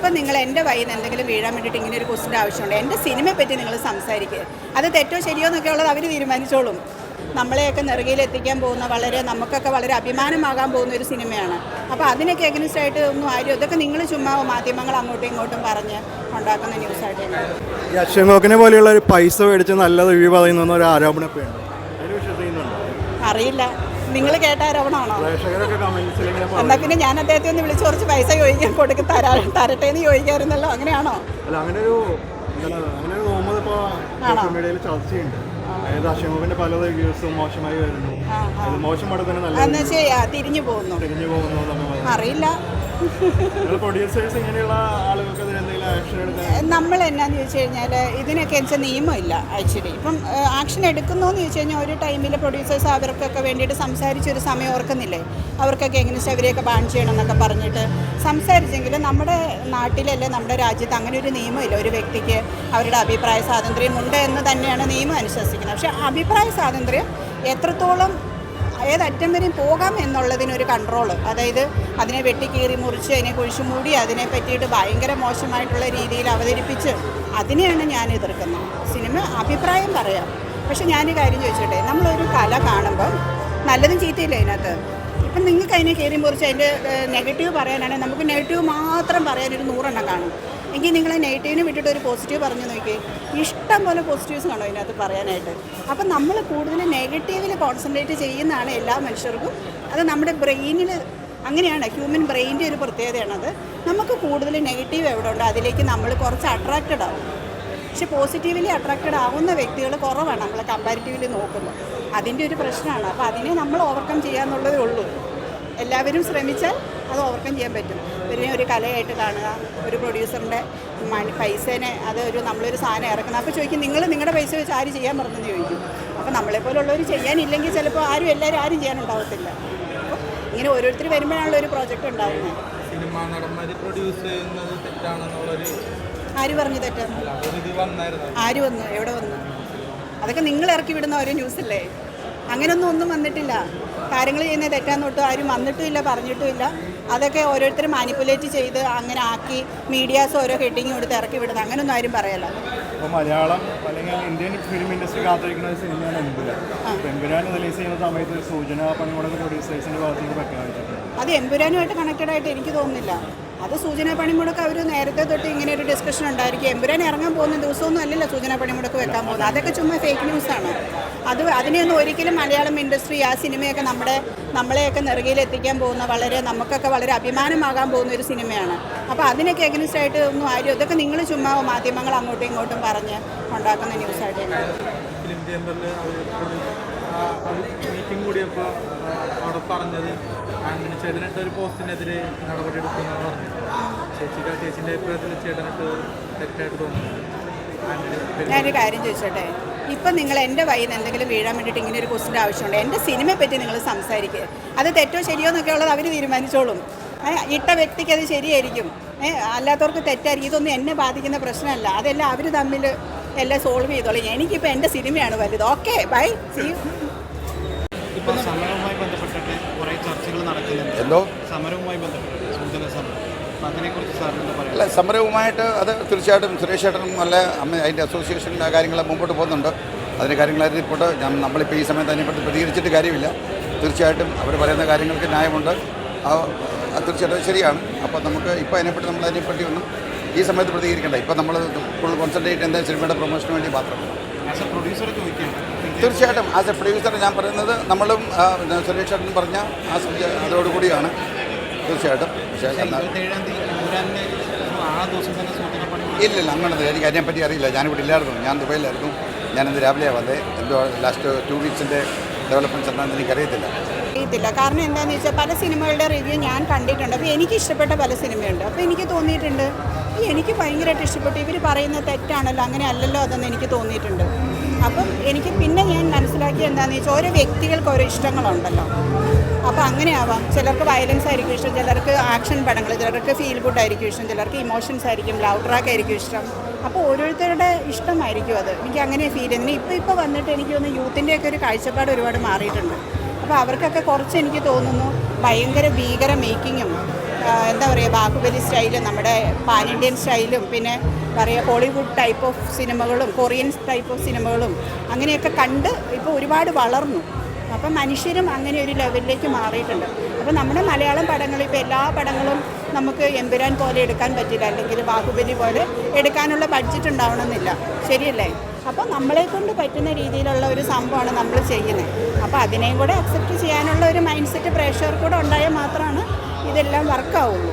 ഇപ്പം നിങ്ങൾ എന്റെ നിന്ന് എന്തെങ്കിലും വീഴാൻ വേണ്ടിയിട്ട് ഇങ്ങനെ ഒരു ക്വസ്റ്റിന്റെ ആവശ്യമുണ്ട്. എന്റെ സിനിമയെ പറ്റി നിങ്ങൾ സംസാരിക്കുക അത് തെറ്റോ ശരിയോ എന്നൊക്കെ ഉള്ളത് അവർ തീരുമാനിച്ചോളും. നമ്മളെയൊക്കെ നെറുകയിൽ എത്തിക്കാൻ പോകുന്ന വളരെ നമുക്കൊക്കെ വളരെ അഭിമാനമാകാൻ പോകുന്ന ഒരു സിനിമയാണ് അപ്പോൾ അതിനൊക്കെ എഗനിസ്റ്റ് ആയിട്ട് ഒന്നും ആരും ഇതൊക്കെ നിങ്ങൾ ചുമ്മാ മാധ്യമങ്ങൾ അങ്ങോട്ടും ഇങ്ങോട്ടും പറഞ്ഞ് ഉണ്ടാക്കുന്ന ന്യൂസായിട്ട് അക്ഷയ് മോക്കിനെ പോലെയുള്ള ഒരു പൈസ മേടിച്ച് നല്ലത് ഒഴിവ് പറയുന്ന ഒരു ആരോപണം അറിയില്ല. നിങ്ങൾ കേട്ട ആരോപണമാണോ? എന്നാ പിന്നെ ഞാൻ അദ്ദേഹത്തെ ഒന്ന് വിളിച്ച് കുറച്ച് പൈസ ചോദിക്കാൻ കൊടുക്കും തരാ തരട്ടെ എന്ന് ചോദിക്കാറുണ്ടല്ലോ അങ്ങനെയാണോ? അതായത് അക്ഷയമോക്കിന്റെ പല റിവ്യൂസും മോശമായി വരുന്നു. മോശം നല്ല തിരിഞ്ഞു പോകുന്നു. തിരിഞ്ഞു പോകുന്നു എന്നൊക്കെ അറിയില്ല. പ്രൊഡ്യൂസേഴ്സ് ഇങ്ങനെയുള്ള ആളുകൾക്ക് നമ്മൾ എന്നാന്ന് ചോദിച്ചു കഴിഞ്ഞാൽ ഇതിനൊക്കെ വെച്ചാൽ നിയമമില്ല ആക്ച്വലി ഇപ്പം ആക്ഷൻ എടുക്കുന്നു എന്ന് ചോദിച്ചു കഴിഞ്ഞാൽ ഒരു ടൈമിൽ പ്രൊഡ്യൂസേഴ്സ് അവർക്കൊക്കെ വേണ്ടിയിട്ട് സംസാരിച്ചൊരു സമയം ഓർക്കുന്നില്ലേ? അവർക്കൊക്കെ എങ്ങനെ അവരെയൊക്കെ ബാൻ ചെയ്യണം എന്നൊക്കെ പറഞ്ഞിട്ട് സംസാരിച്ചെങ്കിൽ നമ്മുടെ നാട്ടിലല്ലേ നമ്മുടെ രാജ്യത്ത് അങ്ങനെ ഒരു നിയമമില്ല. ഒരു വ്യക്തിക്ക് അവരുടെ അഭിപ്രായ സ്വാതന്ത്ര്യം ഉണ്ട് എന്ന് തന്നെയാണ് നിയമം അനുശാസിക്കുന്നത്. പക്ഷേ അഭിപ്രായ സ്വാതന്ത്ര്യം എത്രത്തോളം ഏതറ്റം വരെയും പോകാം എന്നുള്ളതിനൊരു കൺട്രോൾ അതായത് അതിനെ വെട്ടിക്കീറി മുറിച്ച് അതിനെ കുഴിച്ചു മൂടി അതിനെ പറ്റിയിട്ട് ഭയങ്കര മോശമായിട്ടുള്ള രീതിയിൽ അവതരിപ്പിച്ച് അതിനെയാണ് ഞാൻ എതിർക്കുന്നത്. സിനിമ അഭിപ്രായം പറയാം. പക്ഷെ ഞാൻ കാര്യം ചോദിച്ചോട്ടെ? നമ്മളൊരു കല കാണുമ്പം നല്ലതും ചീത്തയില്ല അതിനകത്ത്? ഇപ്പം നിങ്ങൾക്ക് അതിനെ കയറി മുറിച്ച് അതിന്റെ നെഗറ്റീവ് പറയാനാണെങ്കിൽ നമുക്ക് നെഗറ്റീവ് മാത്രം പറയാൻ ഒരു നൂറെണ്ണം കാണും. എങ്കിൽ നിങ്ങൾ നെഗറ്റീവിനെ വിട്ടിട്ട് ഒരു പോസിറ്റീവ് പറഞ്ഞു നോക്കി ഇഷ്ടം പോലെ പോസിറ്റീവ്സ് കാണും അതിനകത്ത് പറയാനായിട്ട്. അപ്പം നമ്മൾ കൂടുതൽ നെഗറ്റീവിൽ കോൺസെൻട്രേറ്റ് ചെയ്യുന്നതാണ് എല്ലാ മനുഷ്യർക്കും. അത് നമ്മുടെ ബ്രെയിനിൽ അങ്ങനെയാണ് ഹ്യൂമൻ ബ്രെയിന്റെ ഒരു പ്രത്യേകതയാണത്. നമുക്ക് കൂടുതൽ നെഗറ്റീവ് എവിടെ ഉണ്ടോ? അതിലേക്ക് നമ്മൾ കുറച്ച് അട്രാക്റ്റഡ് ആവും. പക്ഷെ പോസിറ്റീവ്ലി അട്രാക്റ്റഡ് ആവുന്ന വ്യക്തികൾ കുറവാണ് നമ്മൾ കമ്പാരിറ്റീവ്ലി നോക്കുമ്പോൾ. അതിന്റെ ഒരു പ്രശ്നമാണ്. അപ്പോൾ അതിനെ നമ്മൾ ഓവർകം ചെയ്യാന്നുള്ളതേ ഉള്ളൂ. എല്ലാവരും ശ്രമിച്ചാൽ അത് ഓവർകം ചെയ്യാൻ പറ്റും. പിന്നെ ഒരു കലയായിട്ട് കാണുക ഒരു പ്രൊഡ്യൂസറിന്റെ മണി പൈസേനെ അത് ഒരു നമ്മളൊരു സാധനം ഇറക്കണം. അപ്പോൾ ചോദിക്കും നിങ്ങൾ നിങ്ങളുടെ പൈസ വെച്ച് ആര് ചെയ്യാൻ പറഞ്ഞെന്ന് ചോദിക്കും. അപ്പോൾ നമ്മളെപ്പോലുള്ളവർ ചെയ്യാനില്ലെങ്കിൽ ചിലപ്പോൾ ആരും എല്ലാവരും ആരും ചെയ്യാനുണ്ടാവത്തില്ല. അപ്പോൾ ഇങ്ങനെ ഓരോരുത്തർ വരുമ്പോഴാണല്ലോ ഒരു പ്രോജക്റ്റ് ഉണ്ടാകുന്നത് സിനിമ നടന്മാർ പ്രൊഡ്യൂസ് ചെയ്യുന്നത് തെറ്റാണെന്നുള്ളൊരു ആര് പറഞ്ഞു ഒരു ഇത് ആര് വന്നു? എവിടെ വന്നു? അതൊക്കെ നിങ്ങൾ ഇറക്കി വിടുന്ന ഓരോ ന്യൂസല്ലേ അങ്ങനെയൊന്നും ഒന്നും വന്നിട്ടില്ല. കാര്യങ്ങൾ ചെയ്യുന്ന തെറ്റാന്ന് തൊട്ട് ആരും വന്നിട്ടുമില്ല പറഞ്ഞിട്ടുമില്ല. അതൊക്കെ ഓരോരുത്തർ മാനിപ്പുലേറ്റ് ചെയ്ത് അങ്ങനെ ആക്കി മീഡിയാസ് ഓരോ ഹെഡിങ് കൊടുത്ത് ഇറക്കി വിടുന്നത്. അങ്ങനെയൊന്നും ആരും പറയല്ല. ഇപ്പോൾ മലയാളം അല്ലെങ്കിൽ ഇന്ത്യൻ ഫിലിം ഇൻഡസ്ട്രി കാത്തിരിക്കുന്ന ഒരു സിനിമയാണ് എമ്പുരാൻ. അപ്പോൾ എമ്പുരാൻ റിലീസ് ചെയ്യുന്ന സമയത്ത് ഒരു സൂചന പണിമുടക്ക് പ്രൊഡ്യൂസേഴ്സിന്റെ ഭാഗത്തുനിന്ന് പ്രഖ്യാപിച്ചിട്ടുണ്ട് അത് എമ്പുരാനുമായിട്ട് കണക്റ്റഡ് ആയിട്ട് എനിക്ക് തോന്നുന്നില്ല. അത് സൂചന പണിമുടക്ക് അവർ നേരത്തെ തൊട്ട് ഇങ്ങനെ ഒരു ഡിസ്കഷൻ ഉണ്ടായിരിക്കും. എമ്പുരാൻ ഇറങ്ങാൻ പോകുന്ന ദിവസമൊന്നും അല്ലല്ലോ സൂചന പണിമുടക്ക് വെക്കാൻ പോകുന്നത്. അതൊക്കെ ചുമ്മാ ഫേക്ക് ന്യൂസാണ് അത് അതിനെയൊന്നും ഒരിക്കലും മലയാളം ഇൻഡസ്ട്രി ആ സിനിമയൊക്കെ നമ്മുടെ നമ്മളെയൊക്കെ നെറുകയിൽ എത്തിക്കാൻ പോകുന്ന വളരെ നമുക്കൊക്കെ വളരെ അഭിമാനമാകാൻ പോകുന്ന ഒരു സിനിമയാണ്. അപ്പോൾ അതിനൊക്കെ എഗനിസ്റ്റ് ആയിട്ട് ഒന്നും ആരും ഇതൊക്കെ നിങ്ങൾ ചുമ്മാ മാധ്യമങ്ങൾ അങ്ങോട്ടും ഇങ്ങോട്ടും പറഞ്ഞ് ഉണ്ടാക്കുന്ന ന്യൂസായിട്ട് മീറ്റിംഗ് കൂടിയപ്പോൾ അവിടെ പറഞ്ഞത് അങ്ങനെ ചേട്ടനിട്ട് ഒരു പോസ്റ്റിനെതിരെ നടപടി എടുക്കുന്നു പറഞ്ഞു. ചേച്ചിക്ക് ചേച്ചിന്റെ അഭിപ്രായത്തിൽ ചേട്ടനിട്ട് തെറ്റായിട്ട് തോന്നുന്നു. ഞാനൊരു കാര്യം ചോദിച്ചോട്ടെ? ഇപ്പം നിങ്ങൾ എന്റെ നിന്ന് എന്തെങ്കിലും വീഴാൻ വേണ്ടിയിട്ട് ഇങ്ങനെ ഒരു ക്വസ്റ്റിന്റെ ആവശ്യമുണ്ട്? എന്റെ സിനിമയെ പറ്റി നിങ്ങൾ സംസാരിക്കുക അത് തെറ്റോ ശരിയോ എന്നൊക്കെ ഉള്ളത് അവർ തീരുമാനിച്ചോളും. ഇട്ട വ്യക്തിക്ക് അത് ശരിയായിരിക്കും. അല്ലാത്തവർക്ക് തെറ്റായിരിക്കും. ഇതൊന്നും എന്നെ ബാധിക്കുന്ന പ്രശ്നമല്ല. അതെല്ലാം അവർ തമ്മിൽ എല്ലാം സോൾവ് ചെയ്തോളി. എനിക്കിപ്പോൾ എന്റെ സിനിമയാണ് വലുത്. ഓക്കെ ബൈ സി ഇപ്പോൾ സമരവുമായി ബന്ധപ്പെട്ടിട്ട് കുറേ ചർച്ചകൾ നടക്കുന്നുണ്ട്. എന്തോ? സമരവുമായി ബന്ധപ്പെട്ട് സൂചന സമരം അല്ല സമരവുമായിട്ട് അത് തീർച്ചയായിട്ടും സുരേഷ് ചേട്ടനും നല്ല അമ്മ അതിന്റെ അസോസിയേഷന്റെ കാര്യങ്ങൾ മുമ്പോട്ട് പോകുന്നുണ്ട്. അതിന്റെ കാര്യങ്ങളായിട്ട് ഇപ്പോൾ ഞാൻ നമ്മളിപ്പോൾ ഈ സമയത്ത് അതിനെപ്പറ്റി പ്രതികരിച്ചിട്ട് കാര്യമില്ല. തീർച്ചയായിട്ടും അവർ പറയുന്ന കാര്യങ്ങൾക്ക് ന്യായമുണ്ട്. തീർച്ചയായിട്ടും ശരിയാണ്. അപ്പോൾ നമുക്ക് ഇപ്പോൾ അതിനെപ്പറ്റി നമ്മൾ അതിനെപ്പറ്റി ഒന്നും ഈ സമയത്ത് പ്രതികരിക്കേണ്ട. ഇപ്പം നമ്മൾ ഫുൾ കോൺസെൻട്രേറ്റ് എന്താ സിനിമയുടെ പ്രൊമോഷന് വേണ്ടി മാത്രം. തീർച്ചയായിട്ടും. ആസ് എ പ്രൊഡ്യൂസർ ഞാൻ പറയുന്നത് നമ്മളും സുരേഷ് ചേട്ടൻ പറഞ്ഞ ആ അതോടുകൂടിയാണ്. തീർച്ചയായിട്ടും. പക്ഷേ ഇല്ല ഇല്ലില്ല അങ്ങനത്തെ എനിക്ക് അതിനെപ്പറ്റി അറിയില്ല. ഞാനിവിടെ ഇല്ലായിരുന്നു. ഞാൻ ദുബൈയിലായിരുന്നു. ഞാനിന്ന് രാവിലെയാണ് വന്നത് എന്തോ ലാസ്റ്റ് ടു വീക്സിന്റെ ഡെവലപ്മെന്റ്സ് എന്താണെന്ന് എനിക്കറിയത്തില്ല. അറിയത്തില്ല. കാരണം എന്താണെന്ന് വെച്ചാൽ പല സിനിമകളുടെ റിവ്യൂ ഞാൻ കണ്ടിട്ടുണ്ട്. അപ്പോൾ എനിക്ക് ഇഷ്ടപ്പെട്ട പല സിനിമയുണ്ട്. അപ്പോൾ എനിക്ക് തോന്നിയിട്ടുണ്ട്. എനിക്ക് ഭയങ്കരമായിട്ട് ഇഷ്ടപ്പെട്ടു. ഇവർ പറയുന്നത് തെറ്റാണല്ലോ അങ്ങനെ അല്ലല്ലോ അതെന്ന് എനിക്ക് തോന്നിയിട്ടുണ്ട്. അപ്പം എനിക്ക് പിന്നെ ഞാൻ മനസ്സിലാക്കിയത് എന്താണെന്ന് വെച്ചാൽ ഓരോ വ്യക്തികൾക്ക് ഓരോ ഇഷ്ടങ്ങളുണ്ടല്ലോ. അപ്പോൾ അങ്ങനെ ആവാം ചിലർക്ക് വയലൻസ് ആയിരിക്കും ഇഷ്ടം ചിലർക്ക് ആക്ഷൻ പടങ്ങൾ ചിലർക്ക് ഫീൽ ഗുഡ് ആയിരിക്കും ഇഷ്ടം ചിലർക്ക് ഇമോഷൻസ് ആയിരിക്കും ലവ് ട്രാക്ക് ആയിരിക്കും ഇഷ്ടം. അപ്പോൾ ഓരോരുത്തരുടെ ഇഷ്ടമായിരിക്കും അത്. എനിക്ക് അങ്ങനെ ഫീൽ ചെയ്യുന്നത്. ഇപ്പോൾ ഇപ്പോൾ വന്നിട്ട് എനിക്ക് തോന്നുന്നു യൂത്തിന്റെയൊക്കെ ഒരു കാഴ്ചപ്പാട് ഒരുപാട് മാറിയിട്ടുണ്ട്. അപ്പോൾ അവർക്കൊക്കെ കുറച്ച് എനിക്ക് തോന്നുന്നു ഭയങ്കര ഭീകര മേക്കിങ്ങും എന്താ പറയുക ബാഹുബലി സ്റ്റൈലും നമ്മുടെ പാൻ ഇന്ത്യൻ സ്റ്റൈലും പിന്നെ പറയുക ഹോളിവുഡ് ടൈപ്പ് ഓഫ് സിനിമകളും കൊറിയൻ ടൈപ്പ് ഓഫ് സിനിമകളും അങ്ങനെയൊക്കെ കണ്ട് ഇപ്പോൾ ഒരുപാട് വളർന്നു. അപ്പം മനുഷ്യരും അങ്ങനെ ഒരു ലെവലിലേക്ക് മാറിയിട്ടുണ്ട്. അപ്പോൾ നമ്മുടെ മലയാളം പടങ്ങൾ ഇപ്പോൾ എല്ലാ പടങ്ങളും നമുക്ക് എമ്പുരാൻ പോലെ എടുക്കാൻ പറ്റില്ല. അല്ലെങ്കിൽ ബാഹുബലി പോലെ എടുക്കാനുള്ള ബഡ്ജറ്റ് ഉണ്ടാവണമെന്നില്ല. ശരിയല്ലേ? അപ്പോൾ നമ്മളെ കൊണ്ട് പറ്റുന്ന രീതിയിലുള്ള ഒരു സംഭവമാണ് നമ്മൾ ചെയ്യുന്നത്. അപ്പോൾ അതിനെയും കൂടെ അക്സെപ്റ്റ് ചെയ്യാനുള്ള ഒരു മൈൻഡ് സെറ്റ് പ്രേക്ഷകർ കൂടെ ഉണ്ടായാൽ മാത്രമാണ് ഇതെല്ലാം വർക്കാവുള്ളൂ